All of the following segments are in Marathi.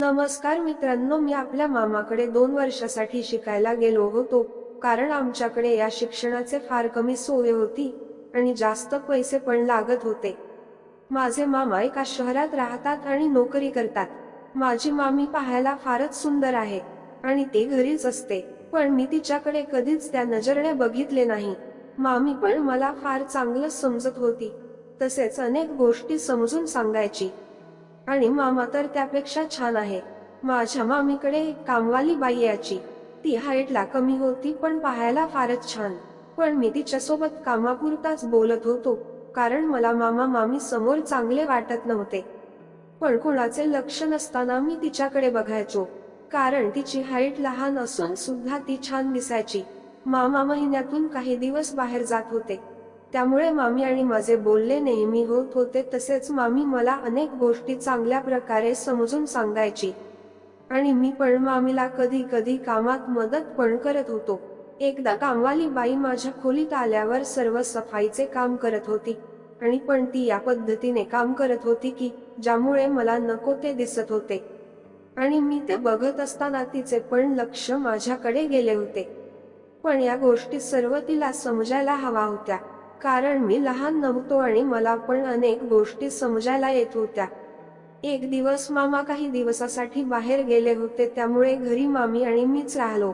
नमस्कार मित्रांनो मी आपल्या मामाकडे दोन वर्षासाठी शिकायला गेलो होतो. कारण आमच्याकडे या शिक्षणाचे फार कमी सोय होती आणि जास्त पैसे पण लागत होते. माझे मामा एका शहरात राहतात आणि नोकरी करतात. माझी मामी पाहायला फारच सुंदर आहे आणि ती घरीच असते. पण मी तिच्याकडे कधीच त्या नजरेने बघितले नाही. मामी पण मला फार चांगलं समजत होती. तसेच अनेक गोष्टी समजून सांगायची. आणि मामा तर त्यापेक्षा छान आहे. माझ्या मामीकडे कामवाली बाई याची ती हाईटला कमी होती पण पाहायला फारच छान. पण मी तिच्यासोबत कामापुरताच बोलत होतो कारण मला मामा मामी समोर चांगले वाटत नव्हते. पण कोणाचे लक्ष नसताना मी तिच्याकडे बघायचो कारण तिची हाईट लहान असून सुद्धा ती छान दिसायची. मामा महिन्यातून काही दिवस बाहेर जात होते. त्यामुळे मामी आणि माझे बोलले नेहमी होत होते तसेच मामी मला अनेक गोष्टी चांगल्या प्रकारे समजून सांगायची. आणि मी पण मामीला कधी कधी कामात मदत पण करत होतो. एकदा कामवाली बाई माझ्या खोलीत आल्यावर सर्व सफाईचे काम करत होती. आणि पण ती या पद्धतीने काम करत होती की ज्यामुळे मला नको ते दिसत होते. आणि मी ते बघत असताना तिचे पण लक्ष माझ्याकडे गेले होते. पण या गोष्टी सर्व तिला समजायला हवा होत्या. कारण मी लहान नव्हतो आणि मला पण अनेक गोष्टी समजायला येत होत्या. एक दिवस मामा काही दिवसासाठी बाहेर गेले होते त्यामुळे घरी मामी आणि मीच राहिलो.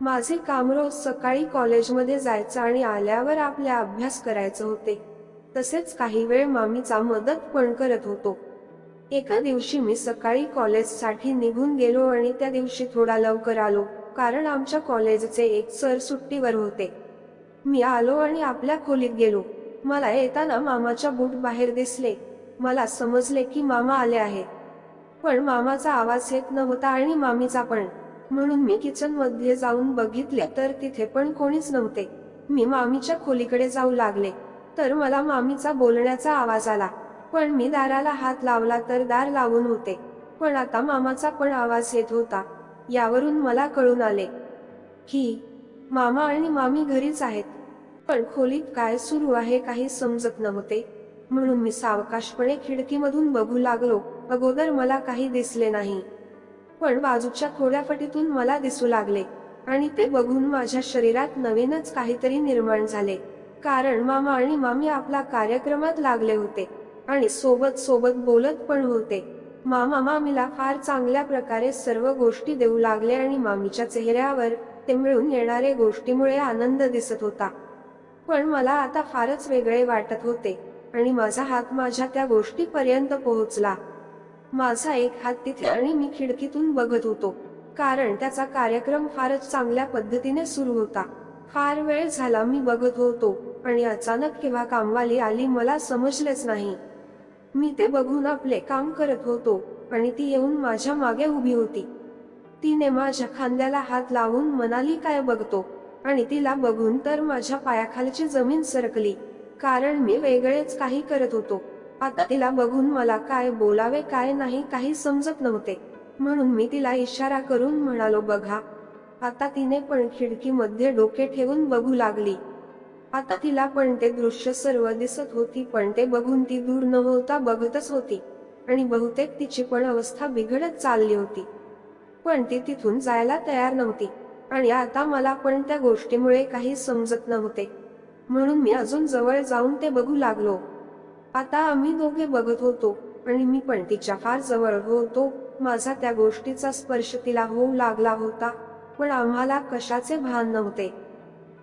माझे काम रोज सकाळी कॉलेजमध्ये जायचं आणि आल्यावर आपल्या अभ्यास करायचं होते. तसेच काही वेळ मामीचा मदत पण करत होतो. एका दिवशी मी सकाळी कॉलेजसाठी निघून गेलो आणि त्या दिवशी थोडा लवकर आलो कारण आमच्या कॉलेजचे एक सर सुट्टीवर होते. मी आलो आणि आपल्या खोलीत गेलो. मला येताना मामाच्या बूट बाहेर दिसले. मला समजले की मामा आले आहे पण मामाचा आवाज येत नव्हता आणि मामीचा पण. म्हणून मी किचनमध्ये जाऊन बघितले तर तिथे पण कोणीच नव्हते. मी मामीच्या खोलीकडे जाऊ लागले. तर मला मामीचा बोलण्याचा आवाज आला. पण मी दाराला हात लावला तर दार लावून होते. पण आता मामाचा पण आवाज येत होता. यावरून मला कळून आले की मामा आणि मामी घरीच आहेत. पण खोलीत काय सुरू आहे काही समजत नव्हते. म्हणून मी सावकाशपणे खिडकीमधून बघू लागलो. अगोदर मला काही दिसले नाही. पण बाजूच्या थोड्या फटीतून मला दिसू लागले. आणि ते बघून माझ्या शरीरात नवीनच काहीतरी निर्माण झाले. कारण मामा आणि मामी आपला कार्यक्रमात लागले होते. आणि सोबत सोबत बोलत पण होते. मामा मामीला फार चांगल्या प्रकारे सर्व गोष्टी देऊ लागले आणि मामीच्या चेहऱ्यावर ते मिळून येणारे गोष्टीमुळे आनंद दिसत होता. पण मला आता फारच वेगळे वाटत होते आणि माझा हात माझ्या त्या गोष्टीपर्यंत पोहोचला. माझा एक हात तिथे आणि मी खिडकीतून बघत होतो कारण त्याचा कार्यक्रम फारच चांगल्या पद्धतीने सुरू होता. फार वेळ झाला मी बघत होतो आणि अचानक केव्हा कामवाली आली मला समजलेच नाही. मी ते बघून आपले काम करत होतो आणि ती येऊन माझ्या मागे उभी होती. तिने माझ्या खांद्याला हात लावून म्हणाली काय बघतो? आणि तिला बघून तर माझ्या पायाखालची जमीन सरकली कारण मी वेगळेच काही करत होतो. आता तिला बघून मला काय बोलावे काय नाही काही समजत नव्हते. म्हणून मी तिला इशारा करून म्हणालो बघा. आता तिने पण खिडकीमध्ये डोके ठेवून बघू लागली. आता तिला पण ते दृश्य सर्व दिसत होती पण ते बघून ती दूर न होता बघतच होती. आणि बहुतेक तिची पण अवस्था बिघडत चालली होती. पण ती तिथून जायला तयार नव्हती. आणि आता मला पण त्या गोष्टीमुळे काही समजत नव्हते. म्हणून मी अजून जवळ जाऊन ते बघू लागलो. आता आम्ही दोघे बघत होतो आणि मी पण तिच्या फार जवळ होतो. माझा त्या गोष्टीचा स्पर्श तिला होऊ लागला होता पण आम्हाला कशाचे भान नव्हते.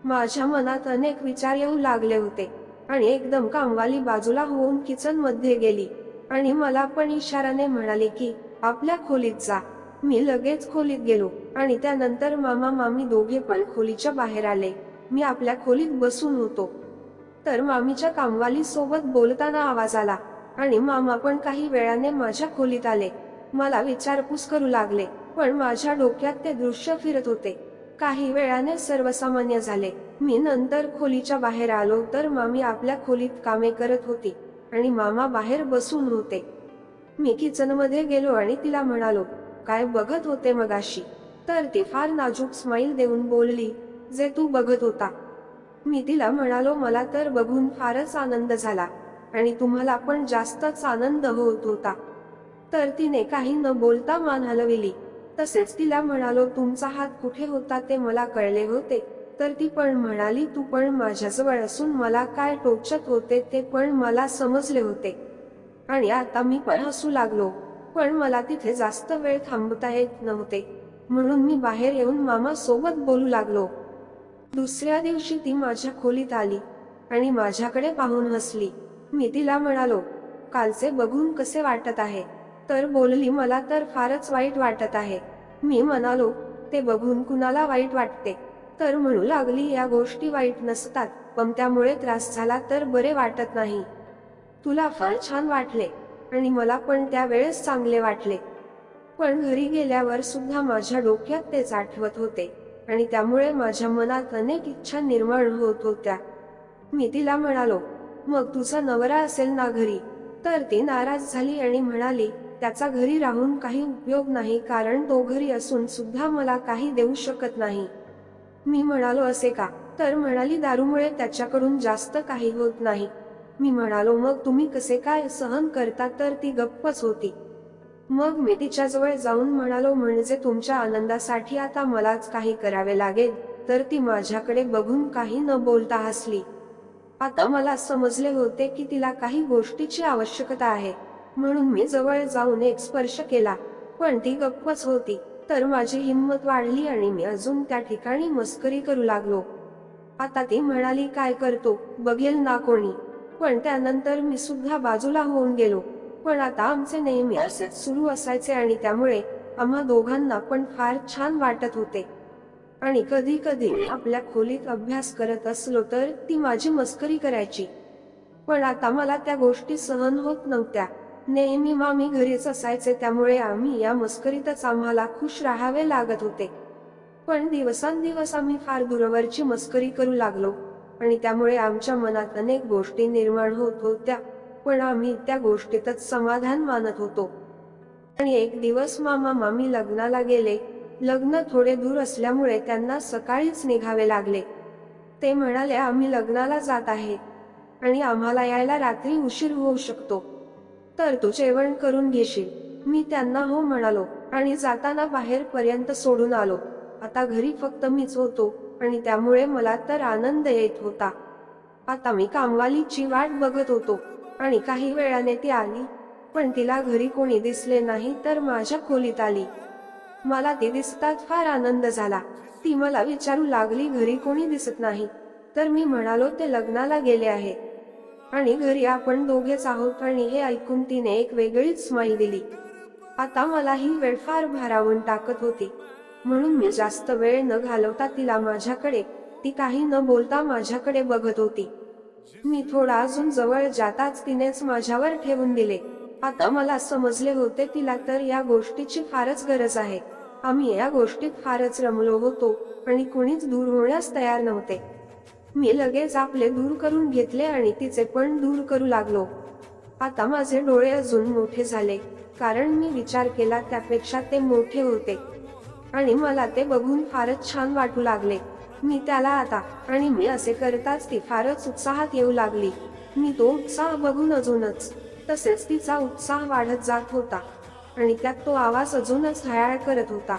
माझ्या मनात अनेक विचार येऊ लागले होते आणि एकदम कामवाली बाजूला होऊन किचनमध्ये गेली आणि मला पण इशाराने म्हणाले की आपल्या खोलीत जा. मी लगेच खोलीत गेलो आणि त्यानंतर मामा मामी दोघे पण खोलीच्या बाहेर आले. मी आपल्या खोलीत बसून होतो. तर मामीच्या कामवाली सोबत बोलताना आवाज आला आणि मामा पण काही वेळाने माझ्या खोलीत आले. मला विचारपूस करू लागले पण माझ्या डोक्यात ते दृश्य फिरत होते. काही वेळाने सर्वसामान्य झाले. मी नंतर खोलीच्या बाहेर आलो तर मामी आपल्या खोलीत कामे करत होती आणि मामा बाहेर बसून होते. मी किचनमध्ये गेलो आणि तिला म्हणालो काय बघत होते मगाशी? तर ती फार नाजूक स्माईल देऊन बोलली जे तू बघत होता. मी तिला म्हणालो मला तर बघून फारच आनंद झाला आणि तुम्हाला पण जास्तच आनंद होत होता. तर तिने काही न बोलता मान हलविली. तसेच तिला म्हणालो तुमचा हात कुठे होता ते मला कळले होते. तर ती पण म्हणाली तू पण माझ्याजवळ असून मला काय टोचत होते ते पण मला समजले होते. आणि आता मी पण हसू लागलो. पण मला तिथे जास्त वेळ थांबता येत नव्हते. म्हणून मी बाहेर येऊन मामा सोबत बोलू लागलो. दुसऱ्या दिवशी ती माझ्या खोलीत आली आणि माझ्याकडे पाहून हसली. मी तिला म्हणालो कालचे बघून कसे वाटत आहे तर बोलली मला तर फारच वाईट वाटत आहे. मी म्हणालो ते बघून कुणाला वाईट वाटते तर म्हणू लागली या गोष्टी वाईट नसतात. पण त्यामुळे त्रास झाला तर बरे वाटत नाही. तुला फार छान वाटले. आणि मला पण त्यावेळेस चांगले वाटले. पण घरी गेल्यावर सुद्धा माझ्या डोक्यात तेच आठवत होते आणि त्यामुळे माझ्या मनात अनेक इच्छा निर्माण होत होत्या. मी तिला म्हणालो मग तुझा नवरा असेल ना घरी? तर ती नाराज झाली आणि म्हणाली त्याचा घरी राहून काही उपयोग नाही कारण तो घरी असून सुद्धा मला काही देऊ शकत नाही. मी म्हणालो असे का? तर म्हणाली दारूमुळे त्याच्याकडून जास्त काही होत नाही. मी म्हणालो मग तुम्ही कसे काय सहन करता? तर ती गप्पच होती. मग मी तिच्याजवळ जाऊन म्हणालो म्हणजे तुमच्या आनंदासाठी आता मलाच काही करावे लागेल. तर ती माझ्याकडे बघून काही न बोलता हसली. आता मला समजले होते की तिला काही गोष्टीची आवश्यकता आहे. म्हणून मी जवळ जाऊन एक स्पर्श केला पण ती गप्पच होती. तर माझी हिंमत वाढली आणि मी अजून त्या ठिकाणी मस्करी करू लागलो. आता ती म्हणाली काय करतो? बघेल ना कोणी. पण त्यानंतर मी सुद्धा बाजूला होऊन गेलो. पण आता आमचे नेहमी असेच सुरू असायचे आणि त्यामुळे आम्हा दोघांना पण फार छान वाटत होते. आणि कधी कधी आपल्या खोलीत अभ्यास करत असलो तर ती माझी मस्करी करायची. पण आता मला त्या गोष्टी सहन होत नव्हत्या. नेहमी मामी घरीच असायचे त्यामुळे आम्ही या मस्करीतच आम्हाला खुश राहावे लागत होते. पण दिवसांदिवस आम्ही फार दूरवरची मस्करी करू लागलो. आणि त्यामुळे आमच्या मनात अनेक गोष्टी निर्माण होत होत्या पण आम्ही त्या गोष्टीतच समाधान मानत होतो. आणि एक दिवस मामा मामी लग्नाला गेले. लग्न थोडे दूर असल्यामुळे त्यांना सकाळीच निघावे लागले. ते म्हणाले आम्ही लग्नाला जात आहे आणि आम्हाला यायला रात्री उशीर होऊ शकतो. तर तू जेवण करून घेशील. मी त्यांना हो म्हणालो आणि जाताना बाहेरपर्यंत सोडून आलो. आता घरी फक्त मीच होतो. आणि त्यामुळे मला तर आनंद येत होता. आता मी कामवालीची वाट बघत होतो आणि काही वेळाने ती आली पण तिला घरी कोणी दिसले नाही तर माझ्या खोलीत आली. मला ती दिसताच फार आनंद झाला. ती मला विचारू लागली घरी कोणी दिसत नाही. तर मी म्हणालो ते लग्नाला गेले आहे. आणि घरी आपण दोघेच आहोत आणि हे ऐकून तिने एक वेगळीच स्माईल दिली. आता मला ही वेळ फार भारावून टाकत होती. म्हणून मी जास्त वेळ न घालवता तिला माझ्याकडे ती काही न बोलता माझ्याकडे बघत होती. मी थोडा अजून जवळ जाताच तिनेच माझ्यावर ठेवून दिले. आता मला समजले होते तिला तर या गोष्टीची फारच गरज आहे. आम्ही या गोष्टीत फारच रमलो होतो आणि कुणीच दूर होण्यास तयार नव्हते. मी लगेच आपले दूर करून घेतले आणि तिचे पण दूर करू लागलो. आता माझे डोळे अजून मोठे झाले कारण मी विचार केला त्यापेक्षा ते मोठे होते. आणि मला ते बघून फारच छान वाटू लागले. मी त्याला आता आणि मी असे करताच ती फारच उत्साहात येऊ लागली. मी तो उत्साह बघून अजूनच. तसेच तिचा उत्साह वाढत जात होता. आणि त्यात तो आवाज अजूनच हयाळ करत होता.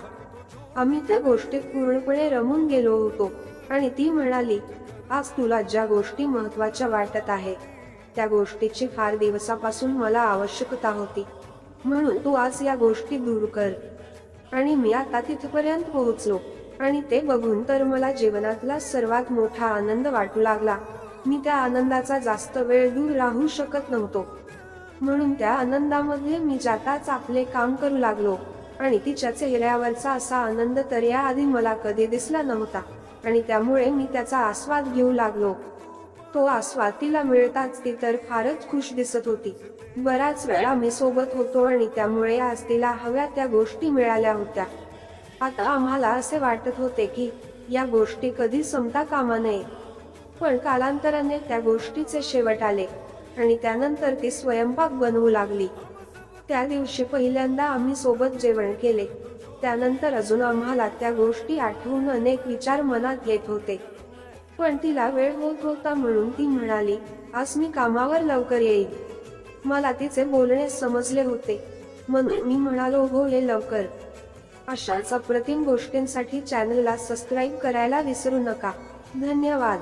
आम्ही त्या गोष्टीत पूर्णपणे रमून गेलो होतो. आणि ती म्हणाली आज तुला ज्या गोष्टी महत्त्वाच्या वाटत आहे त्या गोष्टीची फार दिवसापासून मला आवश्यकता होती. म्हणून तू आज या गोष्टी दूर कर. आणि मी आता तिथपर्यंत पोहोचलो. आणि ते बघून तर मला जीवनातला सर्वात मोठा आनंद वाटू लागला. मी त्या आनंदाचा जास्त वेळ दूर राहू शकत नव्हतो. म्हणून त्या आनंदामध्ये मी जाताच आपले काम करू लागलो. आणि तिच्या चेहऱ्यावरचा असा आनंद तर याआधी मला कधी दिसला नव्हता. आणि त्यामुळे मी त्याचा आस्वाद घेऊ लागलो. तो आस्वातीला मिळताच ती तर फारच खुश दिसत होती. बराच वेळा आम्ही सोबत होतो आणि त्यामुळे आज तिला हव्या त्या गोष्टी मिळाल्या होत्या. आता आम्हाला असे वाटत होते की या गोष्टी कधी संपता कामा नये. पण कालांतराने त्या गोष्टीचे शेवट आले आणि त्यानंतर ती स्वयंपाक बनवू लागली. त्या दिवशी पहिल्यांदा आम्ही सोबत जेवण केले. त्यानंतर अजून आम्हाला त्या गोष्टी आठवून अनेक विचार मनात येत होते. पण तिला वेळ होत होता म्हणून ती म्हणाली आज मी कामावर लवकर येईल मला तिचे बोलणे समजले होते. म्हणून मी म्हणालो हो ये लवकर. अशाच अप्रतिम गोष्टींसाठी चॅनलला सबस्क्राईब करायला विसरू नका. धन्यवाद.